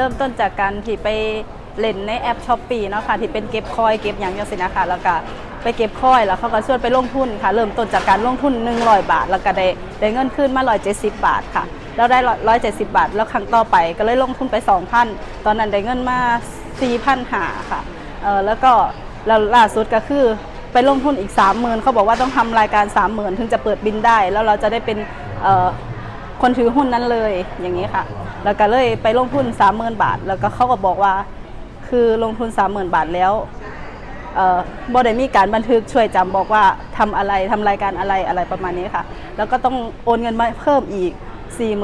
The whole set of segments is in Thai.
เริ่มต้นจากการที่ไปเล่นในแอปช้อปปี้เนาะค่ะที่เป็นเก็บคอยเก็บอย่างจังสินะคะแล้วก็ไปเก็บคอยแล้วเขาก็ชวนไปลงทุนค่ะ เริ่มต้นจากการลงทุน 100 บาท แล้วก็ได้ได้เงินขึ้นมา 170 บาทค่ะ แล้วได้ 170 บาท แล้วครั้งต่อไปก็เลยลงทุนไป 2,000 ตอนนั้นได้เงินมา 4,000หาค่ะเออแล้วก็แล้วล่าสุดก็คือไปลงทุนอีก 30,000เขาบอกว่าต้องทำรายการ 30,000 ถึงจะเปิดบินได้ แล้วเราจะได้เป็นเออ คนถือหุ้นนั้นเลยอย่างนี้ค่ะ แล้วก็เลยไปลงทุน30,000บาท แล้วก็เขาก็บอกว่า คือลงทุน30,000บาทแล้วเอ่อบได้มีการบันทึกช่วยจำบอกว่าทำอะไรทำรายการอะไรอะไรประมาณนี้ค่ะ แล้วก็ต้องโอนเงินมาเพิ่มอีก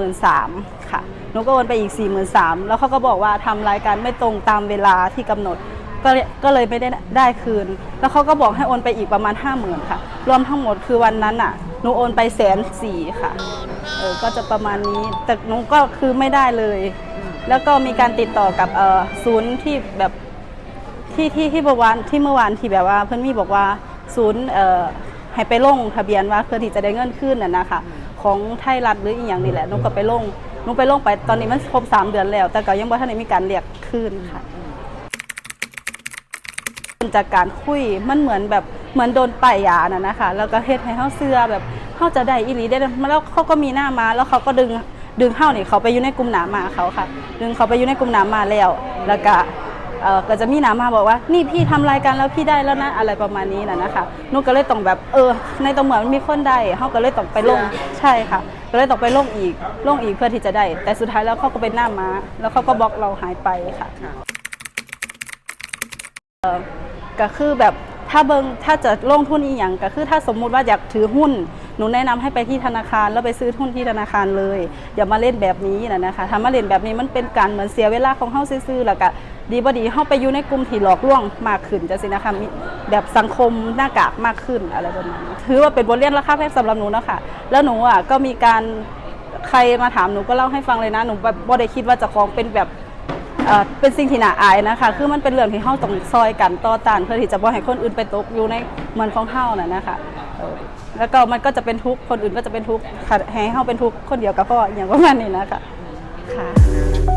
43,000ค่ะหนูก็โอนไปอีก 43,000แล้วเขาก็บอกว่าทำรายการไม่ตรงตามเวลาที่กำหนดก็เลยก็เลยไม่ได้ได้คืน แล้วเขาก็บอกให้โอนไปอีกประมาณ 50,000ค่ะ รวมทั้งหมดคือวันนั้นอะหนูโอนไปแสนสี่ค่ะ เออ ก็จะประมาณนี้ แต่หนูก็คือไม่ได้เลย แล้วก็มีการติดต่อกับเออศูนย์ที่แบบที่ที่ที่เมื่อวานที่เมื่อวานที่แบบว่าเพื่อนมีบอกว่าศูนย์เอ่อให้ไปลงทะเบียนว่าเพื่อที่จะได้เงินขึ้นน่ะนะคะของไทยรัฐหรืออีกอย่างนี่แหละหนูก็ไปลงหนูไปลงไปตอนนี้มันครบสามเดือนแล้ว แต่ก็ยังบ่ทันได้มีการเรียกคืนค่ะ จากการคุย มันเหมือนแบบเหมือนโดนป้ายยาน่ะนะคะ แล้วก็เฮ็ดให้เฮาเชื่อแบบเฮาจะได้อีหลีได้แล้วเขาก็มีหน้ามาแล้วเขาก็ดึงดึงเฮานี่เขาไปอยู่ในกลุ่มหนามาเขาค่ะ ดึงเขาไปอยู่ในกลุ่มหนามาแล้ว แล้วก็เอ่อก็จะมีหนามาบอกว่า นี่พี่ทำรายการแล้วพี่ได้แล้วนะอะไรประมาณนี้น่ะนะคะหนูก็เลยต้องแบบเออ ในตรงเหมือนมันมีคนได้เฮาก็เลยต้องไปลงใช่ค่ะ ก็เลยต้องไปลงอีกลงอีกเพื่อที่จะได้ แต่สุดท้ายแล้วเขาก็เป็นหน้ามาแล้วเขาก็บล็อกเราหายไปค่ะ ก็คือแบบถ้าเบิงถ้าจะลงทุนอีกอย่างก็คือถ้าสมมุติว่าอยากถือหุ้น หนูแนะนำให้ไปที่ธนาคาร แล้วไปซื้อหุ้นที่ธนาคารเลย อย่ามาเล่นแบบนี้นะนะคะถ้ามาเล่นแบบนี้มันเป็นการเหมือนเสียเวลาของเฮาซื้อๆแล้วก็ดีบ่ดีเฮาไปอยู่ในกลุ่มที่หลอกลวงมากขึ้นจะสินะคะแบบสังคมหน้ากากมากขึ้นอะไรประมาณนี้ถือว่าเป็นบทเรียนราคาแพงสำหรับหนูนะค่ะแล้วหนูอะก็มีการใครมาถามหนูก็เล่าให้ฟังเลยนะหนูแบบบ่ได้คิดว่าจะของเป็นแบบ เอ่อเป็นสิ่งที่น่าอายนะคะ คือมันเป็นเรื่องที่เฮาต้องซอยกันต่อต้านเพื่อที่จะบ่ให้คนอื่นไปตกอยู่ในเหมือนของเฮาน่ะนะคะเออแล้วก็มันก็จะเป็นทุกข์คนอื่นก็จะเป็นทุกข์ค่ะให้เฮาเป็นทุกข์คนเดียวกับพ่ออย่างประมาณนี้นะคะค่ะ